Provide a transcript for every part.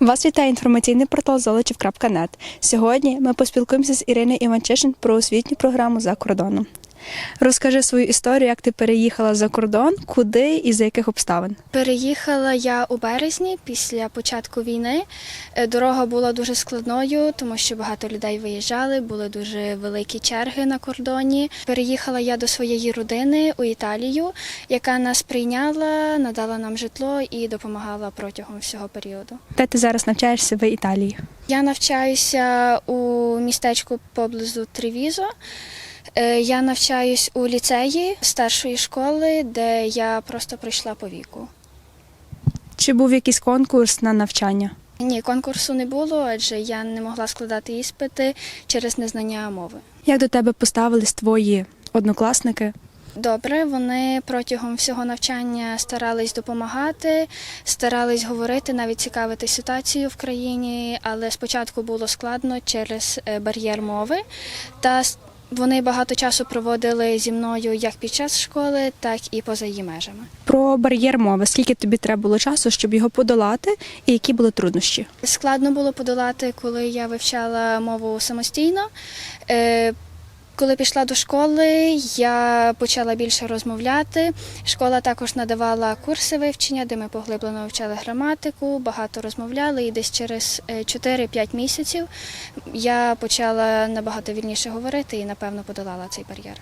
Вас вітає інформаційний портал золочів.нет. Сьогодні ми поспілкуємося з Іриною Іванчишин про освітню програму за кордоном. Розкажи свою історію, як ти переїхала за кордон, куди і за яких обставин. Переїхала я у березні після початку війни. Е, Дорога була дуже складною, тому що багато людей виїжджали, були дуже великі черги на кордоні. Переїхала я до своєї родини у Італію, яка нас прийняла, надала нам житло і допомагала протягом всього періоду. Де ти зараз навчаєшся в Італії? Я навчаюся у містечку поблизу Тревізо. Е, Я навчаюсь у ліцеї старшої школи, де я просто прийшла по віку. Чи був якийсь конкурс на навчання? Ні, конкурсу не було, адже я не могла складати іспити через незнання мови. Як до тебе поставились твої однокласники? Добре, вони протягом всього навчання старались допомагати, старались говорити, навіть цікавити ситуацію в країні, але спочатку було складно через е, бар'єр мови. Та вони багато часу проводили зі мною як під час школи, так і поза її межами. Про бар'єр мови. Скільки тобі треба було часу, щоб його подолати, і які були труднощі? Складно було подолати, коли я вивчала мову самостійно. Е, Коли пішла до школи, я почала більше розмовляти. Школа також надавала курси вивчення, де ми поглиблено вивчали граматику, багато розмовляли, і десь через е, 4-5 місяців я почала набагато вільніше говорити і, напевно, подолала цей бар'єр.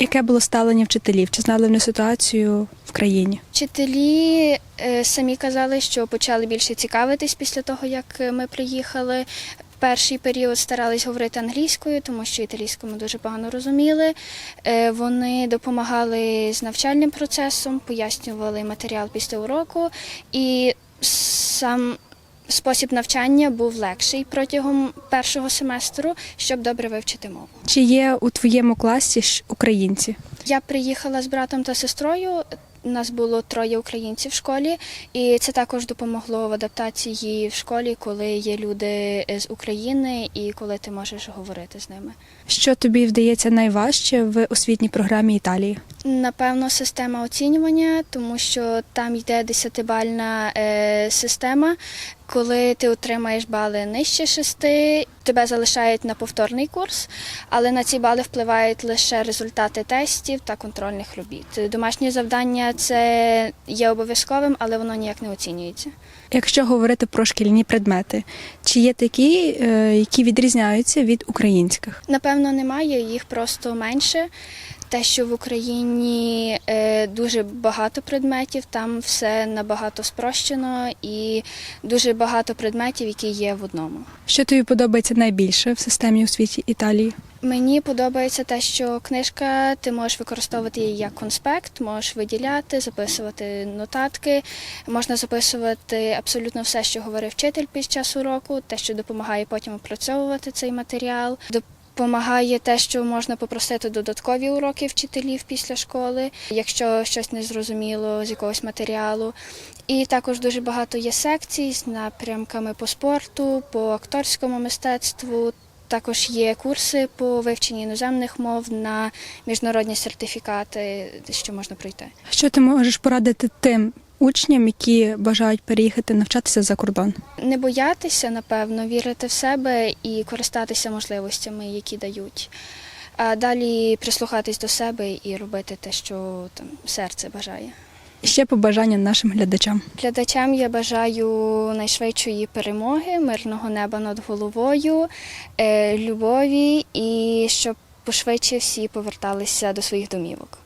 Яке було ставлення вчителів? Чи знали вони ситуацію в країні? Вчителі е, самі казали, що почали більше цікавитись після того, як е, ми приїхали. Перший період старались говорити англійською, тому що італійську ми дуже погано розуміли. Е, Вони допомагали з навчальним процесом, пояснювали матеріал після уроку, і сам спосіб навчання був легший протягом першого семестру, щоб добре вивчити мову. Чи є у твоєму класі українці? Я приїхала з братом та сестрою. У нас було троє українців в школі, і це також допомогло в адаптації в школі, коли є люди з України і коли ти можеш говорити з ними. Що тобі вдається найважче в освітній програмі Італії? Напевно, система оцінювання, тому що там йде десятибальна е, система. Коли ти отримаєш бали нижче шести, тебе залишають на повторний курс, але на ці бали впливають лише результати тестів та контрольних робіт. Домашнє завдання це є обов'язковим, але воно ніяк не оцінюється. Якщо говорити про шкільні предмети, чи є такі, е, які відрізняються від українських? Напевно, немає, їх просто менше. Те, що в Україні е, дуже багато предметів, там все набагато спрощено і дуже багато предметів, які є в одному. Що тобі подобається найбільше в системі освіті Італії? Мені подобається те, що книжка ти можеш використовувати її як конспект, можеш виділяти, записувати нотатки, можна записувати абсолютно все, що говорив вчитель під час уроку, те, що допомагає потім опрацьовувати цей матеріал. Допомагає те, що можна попросити додаткові уроки вчителів після школи, якщо щось не зрозуміло з якогось матеріалу. І також дуже багато є секцій з напрямками по спорту, по акторському мистецтву. Також є курси по вивченню іноземних мов на міжнародні сертифікати, що можна пройти. Що ти можеш порадити тим учням, які бажають переїхати навчатися за кордон? Не боятися, напевно, вірити в себе і користатися можливостями, які дають. А далі прислухатись до себе і робити те, що там серце бажає. Ще побажання нашим глядачам. Глядачам я бажаю найшвидшої перемоги, мирного неба над головою, е, любові і щоб пошвидше всі поверталися до своїх домівок.